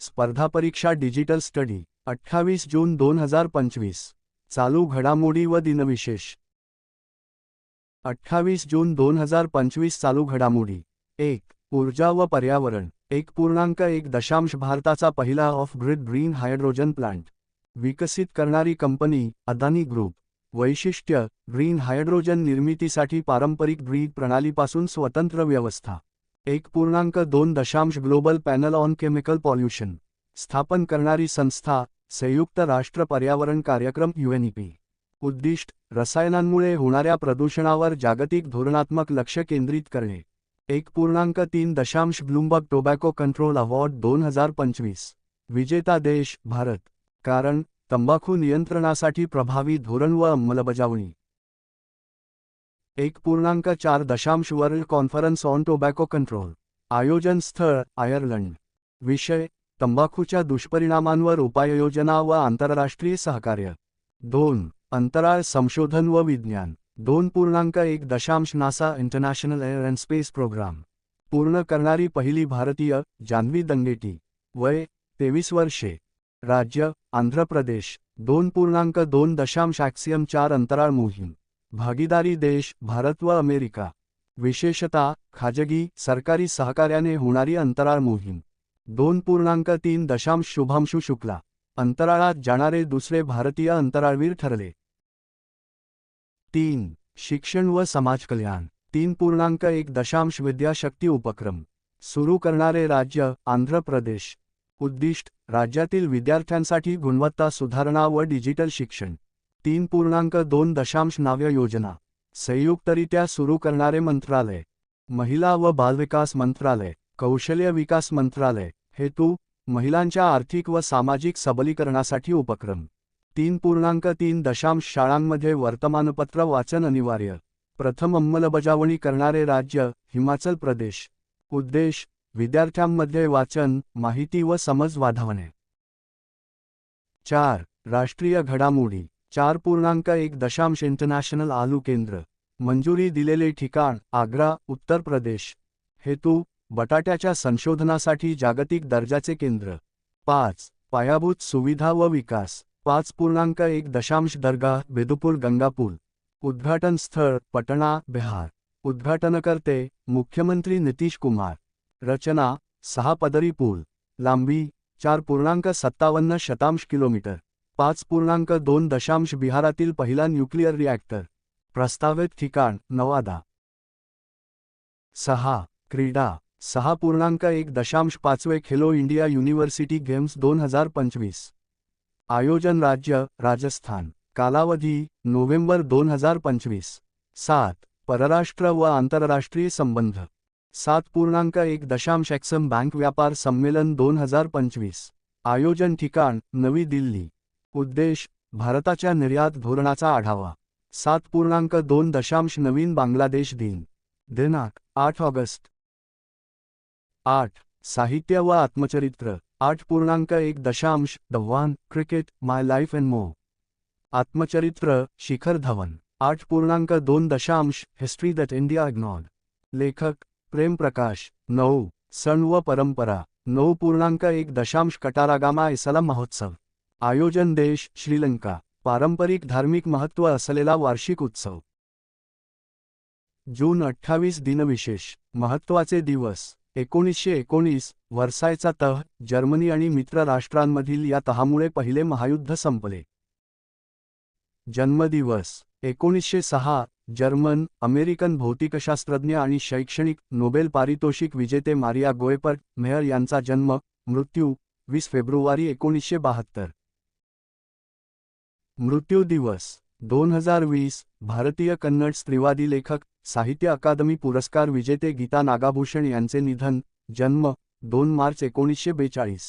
स्पर्धा परीक्षा digital study अठ्ठावीस जून दोन हजार पंचवीस. चालू घडामोडी व दिनविशेष. अठ्ठावीस जून दोन हजार पंचवीस चालू घडामोडी. एक ऊर्जा व पर्यावरण. एक पूर्णांक एक दशांश भारताचा पहिला off grid green hydrogen plant विकसित करणारी कंपनी अदानी ग्रुप वैशिष्ट्य ग्रीन हायड्रोजन निर्मितीसाठी पारंपरिक ग्रीड प्रणालीपासून स्वतंत्र व्यवस्था. एक पूर्णांक दोन दशांश global panel on chemical pollution स्थापन करणारी संस्था संयुक्त राष्ट्र पर्यावरण कार्यक्रम युएनईपी उद्दिष्ट रसायनांमुळे होणाऱ्या प्रदूषणावर जागतिक धोरणात्मक लक्ष केंद्रित करणे. एक पूर्णांक तीन दशांश ब्लूमबर्ग टोबॅको कंट्रोल अवॉर्ड दोन हजार पंचवीस. विजेता देश भारत. कारण तंबाखू नियंत्रणासाठी प्रभावी धोरण व अंमलबजावणी. एक पूर्णांक चार दशांश world conference on tobacco control आयोजन स्थळ आयर्लंड. विषय तंबाखूच्या दुष्परिणामांवर उपाययोजना व आंतरराष्ट्रीय सहकार्य. दोन अंतराळ संशोधन व विज्ञान. दोन पूर्णांक एक दशांश NASA international air and space programme. पूर्ण करणारी पहिली भारतीय जान्हवी दंगेटी. वय तेवीस वर्षे. राज्य आंध्र प्रदेश. दोन पूर्णांक दोन दशांश ॲक्सियम चार अंतराळ मोहीम. भागीदारी देश भारत व अमेरिका. विशेषतः खाजगी सरकारी सहकार्याने होणारी अंतराळ मोहीम. दोन पूर्णांक तीन दशांश शुभांशु शुक्ला. अंतराळात जाणारे दुसरे भारतीय अंतराळवीर ठरले. तीन शिक्षण व समाजकल्याण तीन पूर्णांक एक दशांश विद्याशक्ती उपक्रम. सुरू करणारे राज्य आंध्र प्रदेश. उद्दिष्ट राज्यातील विद्यार्थ्यांसाठी गुणवत्ता सुधारणा व डिजिटल शिक्षण. तीन पूर्णांक दोन दशांश नाव्य योजना. संयुक्तरित्या सुरू करणारे मंत्रालय. महिला व बालविकास मंत्रालय. कौशल्य विकास मंत्रालय. हेतू महिलांच्या आर्थिक व सामाजिक सबलीकरणासाठी उपक्रम. तीन पूर्णांक तीन दशांश शाळांमध्ये वर्तमानपत्र वाचन अनिवार्य. प्रथम अंमलबजावणी करणारे राज्य हिमाचल प्रदेश. उद्देश विद्यार्थ्यांमध्ये वाचन माहिती व समज वाढवणे. चार राष्ट्रीय घडामोडी. चार पूर्णांक एक दशांश इंटरनॅशनल आलू केंद्र. मंजुरी दिलेले ठिकाण आग्रा उत्तर प्रदेश. हेतू बटाट्याच्या संशोधनासाठी जागतिक दर्जाचे केंद्र. पाच पायाभूत सुविधा व विकास. पाच पूर्णांक एक दशांश दर्गा बेदुपूर गंगापूर. उद्घाटन स्थळ पटणा बिहार. उद्घाटनकर्ते मुख्यमंत्री नितीश कुमार. रचना सहा पदरी पूल. लांबी चार पूर्णांक सत्तावन्न शतांश किलोमीटर. पाच पूर्णांक दोन दशांश बिहारातील पहिला न्यूक्लिअर रिॲक्टर. प्रस्तावित ठिकाण नवादा. सहा क्रीडा. सहा पूर्णांक एक दशांश पाचवे खेलो इंडिया युनिव्हर्सिटी गेम्स दोन हजार पंचवीस. आयोजन राज्य राजस्थान. कालावधी नोव्हेंबर दोन हजार पंचवीस. सात परराष्ट्र व आंतरराष्ट्रीय संबंध. सात पूर्णांक एक दशांश ॲक्सम बँक व्यापार संमेलन दोन हजार पंचवीस. आयोजन ठिकाण नवी दिल्ली. उद्देश भारताच्या निर्यात धोरणाचा आढावा. सात पूर्णांक दोन दशांश नवीन बांगलादेश दिन. दिनांक आठ ऑगस्ट. आठ साहित्य व आत्मचरित्र. आठ पूर्णांक एक दशांश the cricket my life and more. आत्मचरित्र शिखर धवन. आठ पूर्णांक दोन दशांश हिस्ट्री दॅट इंडिया इग्नॉर्ड लेखक प्रेम प्रकाश नऊ सण व परंपरा. नऊ पूर्णांक एक दशांश कटारागामा इसला महोत्सव. आयोजन देश श्रीलंका पारंपरिक धार्मिक महत्त्व असलेला वार्षिक उत्सव. जून अठ्ठावीस दिनविशेष महत्त्वाचे दिवस एकोणीसशे एकोणीस वर्सायचा तह जर्मनी आणि मित्र राष्ट्रांमधील या तहामुळे पहिले महायुद्ध संपले. जन्मदिवस एकोणीसशे सहा जर्मन अमेरिकन भौतिकशास्त्रज्ञ आणि शैक्षणिक नोबेल पारितोषिक विजेते मारिया गोयपर्ट मेहर यांचा जन्म मृत्यू वीस फेब्रुवारी एकोणीसशे बहात्तर. मृत्यू दिवस दोन हजार वीस भारतीय कन्नड स्त्रीवादी लेखक साहित्य अकादमी पुरस्कार विजेते गीता नागाभूषण यांचे निधन जन्म दोन मार्च एकोणीसशे बेचाळीस.